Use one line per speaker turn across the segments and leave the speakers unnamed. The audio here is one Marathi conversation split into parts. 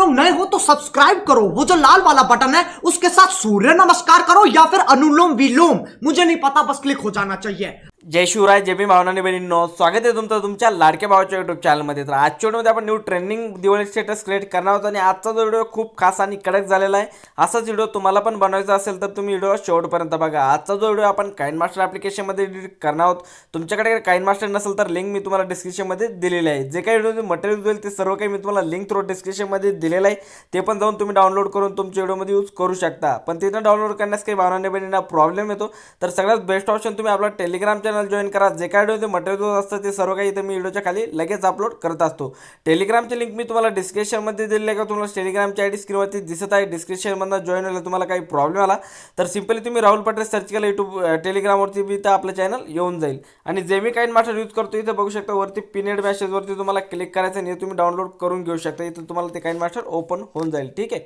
लोग नए हो तो सब्सक्राइब करो। वो जो लाल वाला बटन है उसके साथ सूर्य नमस्कार करो या फिर अनुलोम विलोम। मुझे नहीं पता बस क्लिक हो जाना चाहिए।
जय शिवराय जय भी भावनाने बहिणींनो स्वागत आहे तुमचं तुमच्या लाडक्या भावाच्या युट्यूब चॅनलमध्ये तर आजच्या व्हिडिओमध्ये आपण new trending Diwali status create करणार आहोत आणि आजचा जो व्हिडिओ खूप खास आणि कडक झालेला आहे असाच व्हिडिओ तुम्हाला पण बनवायचा असेल तर तुम्ही व्हिडिओ शेवटपर्यंत बघा. आजचा जो व्हिडिओ आपण काइन मास्टर ॲप्लिकेशनमध्ये एडिट करणार आहोत तुमच्याकडे काइन मास्टर नसेल तर लिंक मी तुम्हाला डिस्क्रिप्शनमध्ये दिलेली आहे. जे काही व्हिडिओ मटेरियल होईल ते सर्व काही मी तुम्हाला लिंक थ्रू डिस्क्रिप्शनमध्ये दिलेलं आहे. ते पण जाऊन तुम्ही डाउनलोड करून तुमच्या व्हिडिओमध्ये यूज करू शकता. पण तिथं डाउनलोड करण्यास काही भावनाने बहिणींना प्रॉब्लेम येतो. तर सगळ्यात बेस्ट ऑप्शन तुम्ही आपला टेलिग्राम चॅनल जॉईन करा. जे काय व्हिडिओ मटेरियल असतं ते सर्व काही इथं मी व्हिडिओच्या खाली लगेच अपलोड करत असतो. टेलिग्रामची लिंक मी तुम्हाला डिस्क्रिप्शनमध्ये दिलेली आहे का? तुम्हाला टेलिग्रामची आय डी स्क्रीनवरती दिसत आहे. डिस्क्रिप्शनमधनं जॉईन व्हायला तुम्हाला काही प्रॉब्लेम आला. तर सिम्पली तुम्ही राहुल पटेल सर्च केलं यूट्यूब टेलिग्रामवरती बी तर आपलं चॅनल येऊन जाईल. आणि जे मी काही मास्टर यूज करतो इथं बघू शकता वरती पिनेड मॅसेजवरती तुम्हाला क्लिक करायचं आणि तुम्ही डाउनलोड करून घेऊ शकता. इथं तुम्हाला ते काही मास्टर ओपन होऊन जाईल ठीक आहे?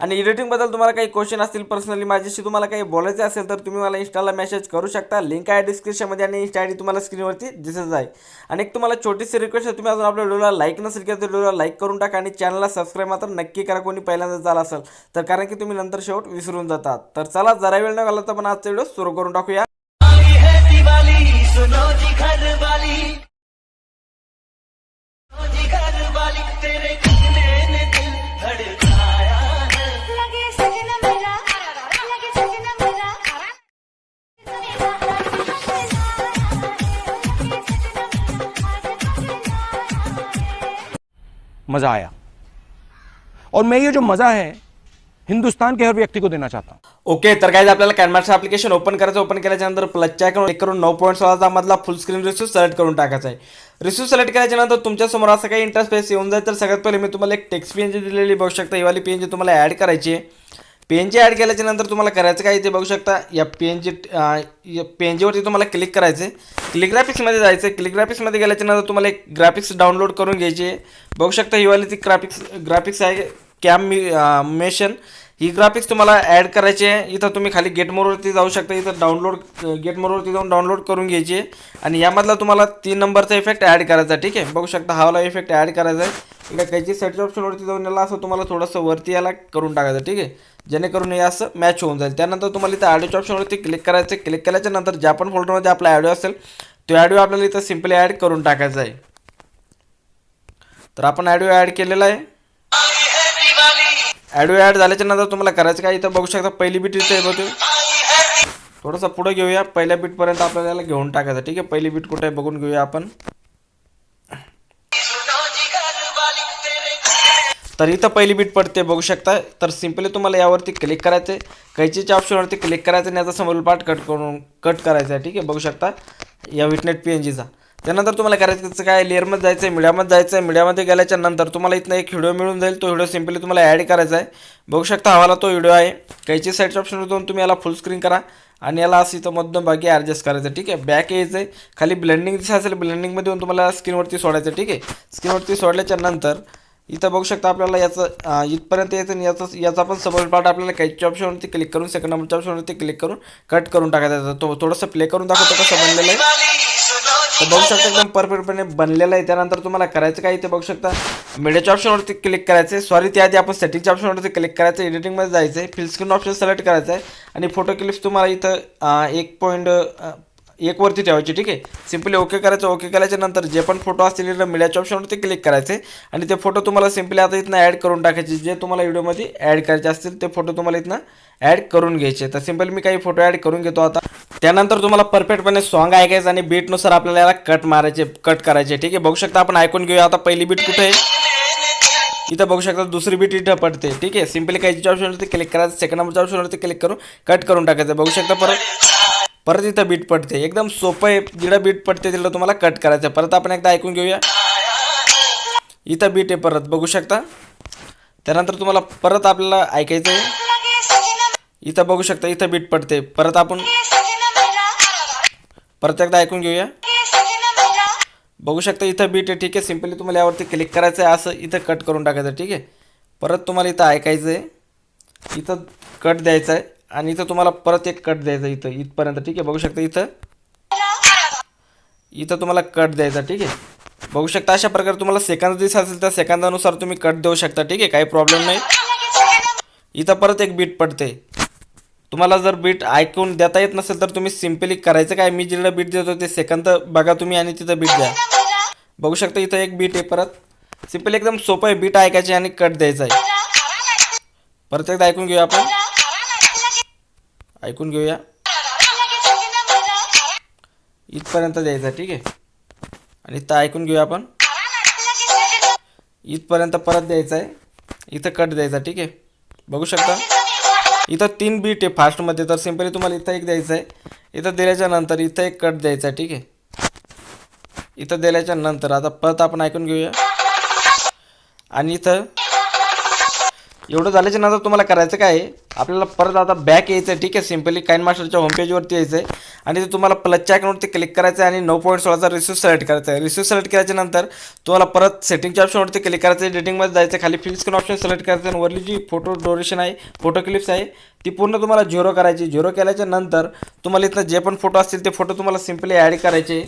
आणि एडिटिंगबद्दल तुम्हाला काही क्वेश्चन असतील पर्सनली माझ्याशी तुम्हाला काही बोलायचं असेल तर तुम्ही मला इंस्टाला मेसेज करू शकता. लिंक आहे डिस्क्रिप्शनमध्ये आणि इंस्टा आय डी तुम्हाला स्क्रीनवरती दिसत आहे. आणि एक तुम्हाला छोटीशी रिक्वेस्ट आहे तुम्ही अजून आपल्या व्हिडिओला लाईक नसेल केलं तर व्हिडिओला लाईक करून टाका आणि चॅनलला सबस्क्राईब मात्र नक्की करा कोणी पहिल्यांदा झाला असेल तर. कारण की तुम्ही नंतर शेवट विसरून जातात. तर चला जरा वेळ न घालता पण आजचा व्हिडिओ सुरू करून टाकूया.
मज़ा आया। और मैं ये जो मज़ा है हिंदुस्तान के हर व्यक्ति को देना चाहता हूँ।
ओके तर काय आपल्याला कॅनमार्टचं ॲप्लिकेशन ओपन करायचं ओपन केल्याच्यानंतर प्लसच्या आयकॉन एक करून नऊ पॉईंट सोळाचा मधला फुल स्क्रीन रिस्यू सिलेक्ट करून टाकायचा आहे. रिस्यू सिलेक्ट केल्याच्यानंतर तुमच्यासमोर असं काही इंटरफेस येऊन जाईल तर सगळ्यात पहिले मी तुम्हाला एक टेक्स्ट पी एन जी दिलेली बघू शकता. ही वाली पी एन जी तुम्हाला ॲड करायची आहे. पी एन जी ॲड केल्याच्यानंतर तुम्हाला करायचं काय ते बघू शकता. या P N G P N जीवरती तुम्हाला क्लिक करायचं आहे क्लिक ग्राफिक्समध्ये जायचं आहे क्लिक ग्राफिक्समध्ये तुम्हाला एक ग्राफिक्स डाउनलोड करून घ्यायची आहे. बघू शकता हिवाली ती ग्राफिक्स ग्राफिक्स आहे. कॅम मी मेशन ही ग्राफिक्स तुम्हाला ॲड करायची आहे. इथं तुम्ही खाली गेटमोरवरती जाऊ शकता. इथं डाउनलोड गेटमोरवरती जाऊन डाउनलोड करून घ्यायची आहे. आणि यामधला तुम्हाला तीन नंबरचा इफेक्ट ॲड करायचा आहे. ठीक आहे? बघू शकता हा वाला इफेक्ट ॲड करायचा आहे. इकडे काहीची सेट ऑप्शनवरती जाऊन याला असं तुम्हाला थोडंसं वरती याला करून टाकायचं ठीक आहे? जेणेकरून हे असं मॅच होऊन जाईल. त्यानंतर तुम्हाला इथं ॲडिओच्या ऑप्शनवरती क्लिक करायचं आहे क्लिक केल्याच्यानंतर ज्या पण फोल्डरमध्ये आपला ॲडिओ असेल तो ॲडिओ आपल्याला इथं सिम्पली ॲड करून टाकायचा आहे. तर आपण ॲडिओ ॲड केलेला आहे. ॲडिओ ॲड झाल्याच्यानंतर तुम्हाला करायचं काय? इथं बघू शकता पहिली बीट इथे आहे थोडंसं पुढं घेऊया. पहिल्या बीटपर्यंत आपल्याला घेऊन टाकायचं ठीक आहे? पहिली बीट कुठे बघून घेऊया आपण. तर इथं पहिली बीट पडते बघू शकता. तर सिम्पली तुम्हाला यावरती क्लिक करायचं आहे कैचीच्या ऑप्शनवरती क्लिक करायचं आणि याचा समोर पार्ट कट करून कट करायचा आहे ठीक आहे? बघू शकता. या विटनेट पी एन जीचा त्यानंतर तुम्हाला करायचं त्याचं काय? लेअरमध्ये जायचं आहे मीडियामध्ये जायचं आहे मीडियामध्ये गेल्याच्यानंतर तुम्हाला इथनं एक व्हिडिओ मिळून जाईल. तो व्हिडिओ सिम्पली तुम्हाला ॲड करायचा आहे बघू शकता हवाला तो व्हिडिओ आहे. कैची साईडच्या ऑप्शनवर जाऊन तुम्ही याला फुल स्क्रीन करा. आणि याला असं इथं मध्यभागी ॲडजस्ट करायचं ठीक आहे? बॅक यायचं आहे खाली ब्लेंडिंग दिसत असेल ब्लेंडिंगमध्ये येऊन तुम्हाला स्क्रीनवरती सोडायचं ठीक आहे? स्क्रीनवरती सोडल्याच्या नंतर इथं बघू शकता आपल्याला याचं इथपर्यंत यायचं आणि याचा याचा पण सबल पार्ट आपल्याला काहीच्या ऑप्शनवरती क्लिक करून सेकंड नंबरच्या ऑप्शनवरती क्लिक करून कट करून टाकायचा तो थोडंसं प्ले करून दाखवतो कसं बनलेलं आहे. तर बघू शकता एकदम परफेक्टपणे बनलेलं आहे. त्यानंतर तुम्हाला करायचं काय इथे बघू शकता. मीडियाच्या ऑप्शनवरती क्लिक करायचं आहे. सॉरी त्याआधी आपण सेटिंगच्या ऑप्शनवरती क्लिक करायचं आहे. एडिटिंगमध्ये जायचं आहे. फिल स्क्रीन ऑप्शन सिलेक्ट करायचं आहे. आणि फोटो क्लिप्स तुम्हाला इथं एक पॉईंट एकवरती ठेवायची ठीक आहे? सिम्पली ओके करायचं ओके केल्याच्यानंतर जे पण फोटो असतील इथं मीडियाच्या ऑप्शनवरती क्लिक करायचे. आणि ते फोटो तुम्हाला सिम्पली आता इथनं ॲड करून टाकायचे. जे तुम्हाला व्हिडिओमध्ये ॲड करायचे असतील ते फोटो तुम्हाला इथनं ॲड करून घ्यायचे. तर सिम्पली मी काही फोटो ॲड करून घेतो आता. त्यानंतर तुम्हाला परफेक्टपणे सॉन्ग ऐकायचं आणि बीटनुसार आपल्याला याला कट मारायचे कट करायचे ठीक आहे? बघू शकता आपण ऐकून घेऊया आता पहिली बीट कुठे आहे? इथं बघू शकता दुसरी बीट इथं पडते ठीक आहे? सिम्पली काहीच्या ऑप्शनवरती क्लिक करायचं सेकंड नंबरच्या ऑप्शनवरती क्लिक करून कट करून टाकायचं. बघू शकता परत. परत इथं बीट पडते. एकदम सोपं आहे. जिडं बीट पडते तिकडं तुम्हाला कट करायचं आहे. परत आपण एकदा ऐकून घेऊया. इथं बीट आहे परत. बघू शकता? त्यानंतर तुम्हाला परत आपल्याला ऐकायचं आहे इथं बघू शकता. इथं बीट पडते. परत आपण परत एकदा ऐकून घेऊया. बघू शकता इथं बीट आहे. ठीक आहे. सिम्पली तुम्हाला यावरती क्लिक करायचं आहे असं इथं कट करून टाकायचं. ठीक आहे. परत तुम्हाला इथं ऐकायचं आहे इथं कट द्यायचं आहे आणि इथं तुम्हाला परत एक कट द्यायचा इथं. इथपर्यंत ठीक आहे? बघू शकता इथं? इथं तुम्हाला कट द्यायचा ठीक आहे? बघू शकता अशा प्रकारे तुम्हाला सेकंद दिसत असेल तर सेकंदानुसार तुम्ही कट देऊ शकता ठीक आहे? काही प्रॉब्लेम नाही. इथं परत एक बीट पडते. तुम्हाला जर बीट ऐकून देता येत नसेल तर तुम्ही सिम्पली करायचं काय? मी जिकडं बीट देतो ते सेकंद बघा तुम्ही आणि तिथं बीट द्या. बघू शकता इथं एक बीट आहे परत. सिम्पली एकदम सोपं आहे बीट ऐकायची आणि कट द्यायचा आहे. परत एकदा ऐकून घेऊया आपण. ऐकून घेऊया. इथपर्यंत द्यायचा ठीक आहे? आणि इथं ऐकून घेऊया आपण. इथपर्यंत परत द्यायचं आहे. इथं कट द्यायचा ठीक आहे? बघू शकता? इथं तीन बीट आहे फास्टमध्ये तर सिम्पली तुम्हाला इथं एक द्यायचं आहे. इथं दिल्याच्या नंतर इथं एक कट द्यायचा आहे ठीक आहे? इथं दिल्याच्या नंतर. आता परत आपण ऐकून घेऊया. आणि इथं एवढं झाल्याच्यानंतर तुम्हाला करायचं काय आहे? आपल्याला परत आता बॅक यायचं आहे? ठीक आहे सिम्पली काइन मास्टरच्या होमपेजवरती यायचं आहे आणि ते तुम्हाला प्लसच्या आयकॉनवरती क्लिक करायचं आहे आणि नऊ पॉईंट सोळाचा रिस्यू सिलेक्ट करायचा आहे रिस्यू सिलेक्ट केल्याच्यानंतर तुम्हाला परत सेटिंगच्या ऑप्शनवरती क्लिक करायचं आहे डेटिंगमध्ये जायचं आहे खाली फिक्स करून ऑप्शन सिलेक्ट करायचं आहे आणि वरली जी फोटो डोरेशन आहे फोटो क्लिप्स आहे ती पूर्ण तुम्हाला झिरो करायची. झिरो केल्याच्यानंतर तुम्हाला इथं जे पण फोटो असतील ते फोटो तुम्हाला सिम्पली ॲड करायचे.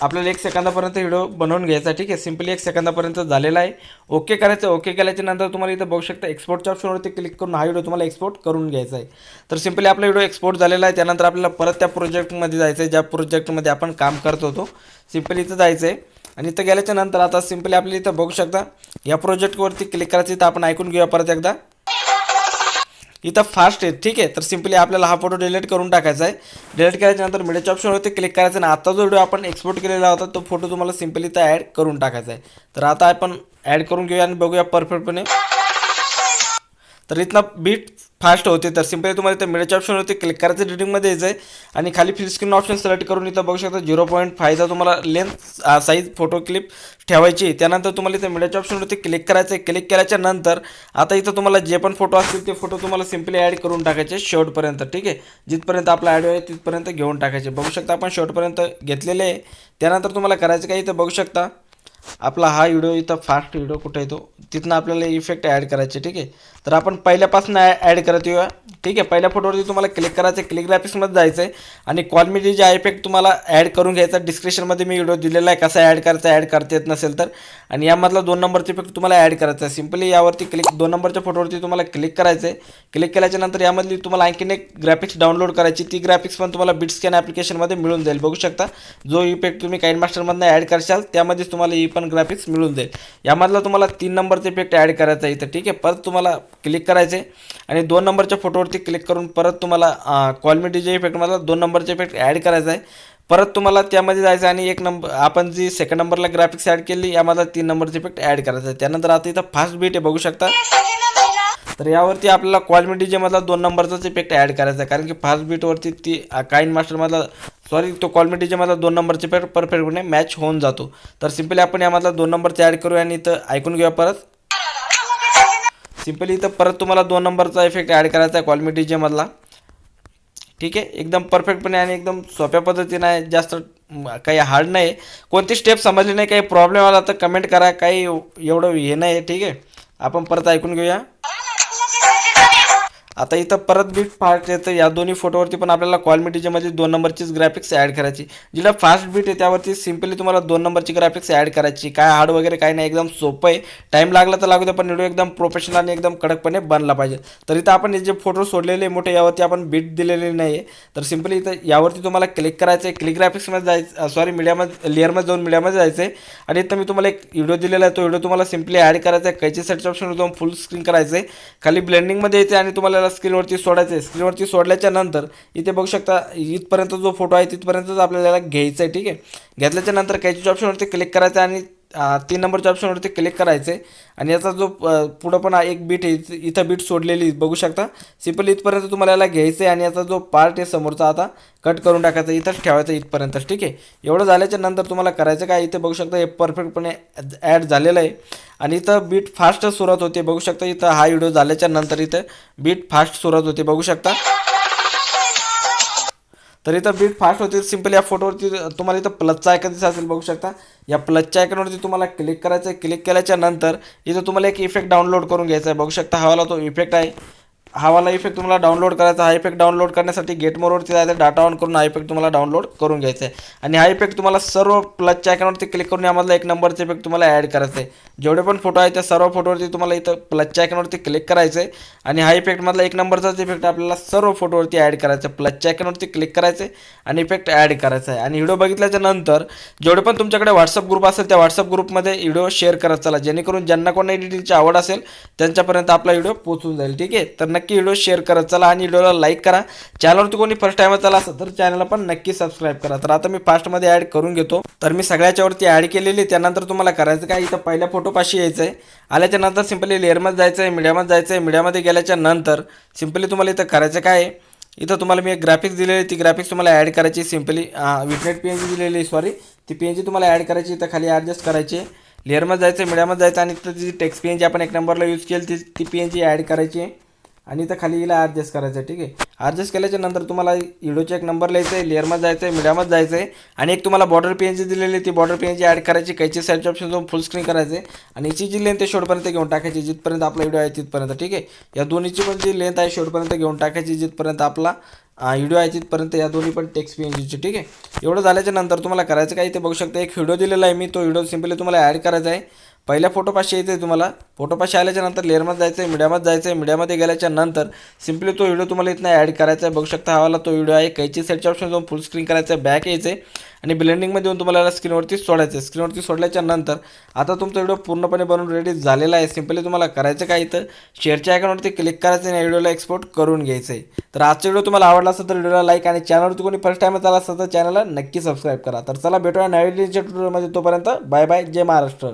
आपल्याला एक सेकंदापर्यंत व्हिडिओ बनवून घ्यायचा ठीक आहे? सिम्पली एक सेकंदापर्यंत झालेला आहे. ओके करायचं ओके केल्याच्यानंतर तुम्हाला इथं बघू शकता एक्सपोर्टच्या ऑप्शनवरती क्लिक करून हा व्हिडिओ तुम्हाला एक्सपोर्ट करून घ्यायचा आहे. तर सिम्पली आपला व्हिडिओ एक्सपोर्ट झालेला आहे. त्यानंतर आपल्याला परत त्या प्रोजेक्टमध्ये जायचं आहे ज्या प्रोजेक्टमध्ये आपण काम करत होतो. सिम्पली इथं जायचं आहे आणि इथं गेल्याच्यानंतर आता सिम्पली आपल्याला इथं बघू शकता या प्रोजेक्टवरती क्लिक करायचं इथं आपण ऐकून घेऊया परत एकदा. इथं फास्ट आहे ठीक आहे? तर सिम्पली आपल्याला हा फोटो डिलीट करून टाकायचा आहे. डिलीट करायच्यानंतर नंतर मीडियाच्या ऑप्शनवरती क्लिक करायचं आणि आता जो व्हिडिओ आपण एक्सपोर्ट केलेला होता तो फोटो तुम्हाला सिम्पली इथं ॲड करून टाकायचा आहे. तर आता आपण ॲड करून घेऊया आणि बघूया परफेक्टपणे तर इथनं बीट फास्ट होते तर सिम्पली तुम्हाला इथं मिडच्या ऑप्शनवरती क्लिक करायचं एडिटिंगमध्ये यायचं आहे आणि खाली फिल स्क्रीन ऑप्शन सिलेक्ट करून इथं बघू शकता झिरो पॉईंट फायचा तुम्हाला लेंथ साईज फोटो क्लिप ठेवायची. त्यानंतर तुम्हाला इथं मिडियाच्या ऑप्शनवरती क्लिक करायचं आहे क्लिक केल्याच्यानंतर आता इथं तुम्हाला जे पण फोटो असतील ते फोटो तुम्हाला सिम्पली ॲड करून टाकायचे शेवटपर्यंत ठीक आहे? जिथपर्यंत आपला ॲड आहे तिथपर्यंत घेऊन टाकायचे. बघू शकता आपण शेवटपर्यंत घेतलेले आहे. त्यानंतर तुम्हाला करायचं काय इथं बघू शकता. आपला हा व्हिडिओ इथं फास्ट व्हिडिओ कुठे येतो तिथनं आपल्याला इफेक्ट ॲड करायचे ठीक आहे? तर आपण पहिल्यापासून ॲड करत येऊया. ठीक आहे? पहिल्या फोटोवरती तुम्हाला क्लिक करायचं आहे क्लिक ग्राफिक्समध्ये जायचं आहे आणि कॉलमिटी जे इफेक्ट तुम्हाला ॲड करून घ्यायचा. डिस्क्रिप्शनमध्ये मी व्हिडिओ दिलेला आहे. कसा ॲड करायचा ॲड करता येत नसेल तर. आणि यामधला दोन नंबरचा इफेक्ट तुम्हाला ॲड करायचा आहे. सिम्पली यावरती क्लिक दोन नंबरच्या फोटोवरती तुम्हाला क्लिक करायचं आहे क्लिक केल्याच्यानंतर यामधली तुम्हाला आणखीन एक ग्राफिक्स डाउनलोड करायची. ती ग्राफिक्स पण तुम्हाला बिट स्कॅन ॲप्लिकेशनमध्ये मिळून जाईल. बघू शकता. जो इफेक्ट तुम्ही काइन मास्टरमधनं ॲड करशाल त्यामध्येच तुम्हाला पण ग्राफिक्स मिळून जाईल यामधला तुम्हाला तीन नंबरचा इफेक्ट ॲड करायचा आहे इथं ठीक आहे? परत तुम्हाला क्लिक करायचे आणि दोन नंबरच्या फोटोवरती क्लिक करून परत तुम्हाला कॉलमिटी इफेक्टमधला दोन नंबरचा इफेक्ट ॲड करायचा आहे. परत तुम्हाला त्यामध्ये जायचं आणि एक नंबर आपण जी सेकंड नंबरला ग्राफिक्स ॲड केली यामधला तीन नंबरचा इफेक्ट ॲड करायचा आहे. त्यानंतर आता इथं फास्ट बीट आहे बघू शकता. तर यावरती आपल्याला क्वालिटी जेमधला दोन नंबरचाच इफेक्ट ॲड करायचा आहे कारण की फास्ट बीटवरती ती काइन मास्टरमधला सॉरी तो क्वालिटी मधला दोन नंबरचे पेर परफेक्ट परफेक्टपणे मॅच होऊन जातो. तर सिम्पली आपण यामधला दोन नंबरचा ॲड करूया आणि इथं ऐकून घेऊया परत. सिम्पली इथं परत तुम्हाला दोन नंबरचा इफेक्ट ॲड करायचा आहे क्वालिटी ठीक आहे? एकदम परफेक्टपणे आणि एकदम सोप्या पद्धतीने आहे. जास्त काही हार्ड नाही. कोणती स्टेप समजली नाही काही प्रॉब्लेम आला तर कमेंट करा. काही एवढं हे नाही. आहे ठीक आहे? आपण परत ऐकून घेऊया. आता इथं परत बीट फास्ट येतं. या दोन्ही फोटोवरती पण आपल्याला क्वालिटीच्यामध्ये दोन नंबरचीच ग्राफिक्स ॲड करायची. जिथं फास्ट बीट आहे त्यावरती सिम्पली तुम्हाला दोन नंबरची ग्राफिक्स ॲड करायची. काय हार्ड वगैरे काही नाही एकदम सोपं आहे. टाईम लागला तर लागू दे पण व्हिडिओ एकदम प्रोफेशनल आणि एकदम कडकपणे बनला पाहिजे. तर इथं आपण हे जे फोटो सोडलेले मोठे यावरती आपण बीट दिलेले नाही आहे तर सिम्पली इथं यावरती तुम्हाला क्लिक करायचं आहे. क्लिक ग्राफिक्समध्ये जायचं सॉरी मीडियामध्ये लेअरमध्ये जाऊन मीडियामध्ये जायचं आहे आणि इथं मी तुम्हाला एक व्हिडिओ दिलेला आहे. तो व्हिडिओ तुम्हाला सिम्पली ॲड करायचा आहे. कैची सेटच्या ऑप्शनवर जाऊन फुल स्क्रीन करायचं आहे खाली ब्लेंडिंगमध्ये यायचं आणि तुम्हाला आपल्याला स्क्रीनवरती सोडायचं आहे स्क्रीनवरती सोडल्याच्या नंतर इथे बघू शकता इथपर्यंत जो फोटो आहे तिथपर्यंतच आपल्याला घ्यायचा आहे ठीक आहे? घेतल्याच्या नंतर कैचीच्या ऑप्शनवरती क्लिक करायचं आहे आणि तीन नंबरच्या ऑप्शनवरती क्लिक करायचं. आहे आणि याचा जो पुढं पण एक बीट आहे इथं- इथं बीट सोडलेली बघू शकता. सिम्पली इथपर्यंत तुम्हाला याला घ्यायचं आहे आणि याचा जो पार्ट आहे समोरचा आता कट करून टाकायचा इथंच ठेवायचा इथपर्यंतच ठीक आहे? एवढं झाल्याच्यानंतर तुम्हाला करायचं काय? इथे बघू शकता हे परफेक्टपणे ॲड झालेलं आहे. आणि इथं बीट फास्ट सुरुवात होते बघू शकता. इथं हा व्हिडिओ झाल्याच्यानंतर इथं बीट फास्ट सुरुवात होते बघू शकता. तर इथं बीट फास्ट होतील. सिंपल या फोटोवरती तुम्हाला इथं प्लसचा आयकन दिसत असेल बघू शकता. या प्लसच्या आयकनवरती तुम्हाला क्लिक करायचं आहे क्लिक केल्याच्यानंतर इथं तुम्हाला एक इफेक्ट डाउनलोड करून घ्यायचा आहे बघू शकता हवाला तो इफेक्ट आहे. हा वाला इफेक्ट तुम्हाला डाउनलोड करायचा हा इफेक्ट डाउनलोड करण्यासाठी गेट मोरवरती जायचं डाटा ऑन करून हा इफेक्ट तुम्हाला डाउनलोड करून घ्यायचा आहे. आणि हा इफेक्ट तुम्हाला सर्व प्लसच्या आयकॉनवरती क्लिक करून यामधला एक नंबरचा इफेक्ट तुम्हाला ॲड करायचा आहे. जेवढे पण फोटो आहेत त्या सर्व फोटोवरती तुम्हाला इथं प्लसच्या आयकॉनवरती क्लिक करायचं आहे. आणि हा इफेक्टमधला एक नंबरचाच इफेक्ट आपल्याला सर्व फोटोवरती ॲड करायचा आहे. प्लसच्या आयकॉनवरती क्लिक करायचं आहे आणि इफेक्ट ॲड करायचा आहे. आणि व्हिडिओ बघितल्याच्या नंतर जेवढे पण तुमच्याकडे व्हॉट्सअप ग्रुप असेल त्या व्हॉट्सअप ग्रुपमध्ये व्हिडिओ शेअर करत चला. जेणेकरून ज्यांना कोणा एडिटिंगची आवड असेल त्यांच्यापर्यंत आपला व्हिडिओ पोहोचून जाईल. ठीक आहे? तर नक्की व्हिडिओ शेअर करा चला आणि व्हिडिओला लाईक करा. चॅनलवरती कोणी फर्स्ट टाइम चला असेल तर चॅनलला पण नक्की सबस्क्राईब करा. तर आता मी फास्टमध्ये ॲड करून घेतो. तर मी सगळ्याच्यावरती ॲड केलेली त्यानंतर तुम्हाला करायचं काय इथं पहिल्या फोटोपाशी यायचं आहे आल्याच्यानंतर सिम्पली लेअरमध्ये जायचं आहे मीडियामध्ये जायचं आहे मीडियामध्ये गेल्याच्यानंतर सिम्पली तुम्हाला इथं करायचं काय आहे इथं तुम्हाला मी एक ग्राफिक्स दिलेली ती ग्राफिक्स तुम्हाला ॲड करायची सिम्पली विटनेट पी एन जी दिलेली सॉरी ती पी एन जी तुम्हाला ॲड करायची इथं खाली ॲडजस्ट करायची. लेअरमध्ये जायचं मीडियामध्ये जायचं आणि तिथं जी टेक्स्ट पी एन जी आपण एक नंबरला यूज केली ती ती पी एन जी ॲड करायची. आहे आणि इथं खाली हिला ॲडजस्ट करायचं आहे ठीक आहे? ॲडजस्ट केल्याच्यानंतर तुम्हाला व्हिडिओचे एक नंबर लिहायचं आहे लेअरमध्ये जायचं आहे मीडियामध्ये जायचं आहे आणि एक तुम्हाला बॉर्डर पी एन जी दिलेली आहे, ती border P N G add करायची कैची साईडचे ऑप्शन जाऊन फुल स्क्रीन करायचे आहे आणि हिची जी लेंथ आहे शेवटपर्यंत घेऊन टाकायची जिथपर्यंत आपला व्हिडिओ आहे तिथपर्यंत ठीक आहे? या दोन्हीची पण जी लेंथ आहे शेवटपर्यंत घेऊन टाकायची जिथपर्यंत आपला व्हिडिओ आहे तिथपर्यंत या दोन्ही पण टेक्स्ट पी एन जीची ठीक आहे? एवढं झाल्याच्यानंतर तुम्हाला करायचं काय ते बघू शकता एक व्हिडिओ दिलेला आहे मी तो व्हिडिओ सिम्पली तुम्हाला ॲड करायचा आहे. पहिल्या फोटोपाशी यायचं आहे तुम्हाला. फोटोपाशी आल्याच्यानंतर लेअरमध्ये जायचं आहे मीडियामध्ये जायचं आहे मीडियामध्ये गेल्याच्यानंतर सिम्पली तो व्हिडिओ तुम्हाला इथनं ॲड करायचा आहे बघू शकता हवाला तो व्हिडिओ आहे. कैची सेटच्या ऑप्शन जाऊन फुल स्क्रीन करायचं आहे बॅक यायचं आहे आणि ब्लेंडिंगमध्ये येऊन तुम्हाला स्क्रीनवरती सोडायचं आहे स्क्रीनवरती सोडल्याच्या नंतर आता तुमचा व्हिडिओ पूर्णपणे बनवून रेडी झालेला आहे. सिम्पली तुम्हाला करायचं काय इथं? शेअरच्या आयकॉनवरती क्लिक करायचं आणि व्हिडिओला एक्सपोर्ट करून घ्यायचं आहे तर आजचा व्हिडिओ तुम्हाला आवडला असेल तर व्हिडिओला लाईक आणि चॅनलवरती कोणी फर्स्ट टाईम आला असेल तर चॅनलला नक्की सबस्क्राईब करा. तर चला भेटूया नवीन ट्युटोरियलमध्ये तोपर्यंत बाय बाय जय महाराष्ट्र.